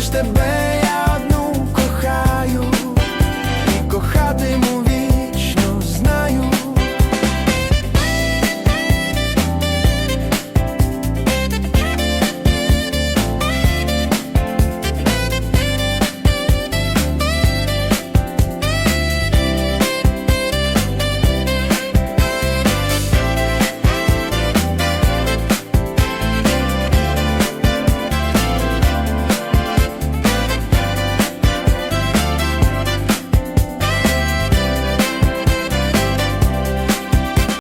лиш тебе я одну кохаю і кохатиму.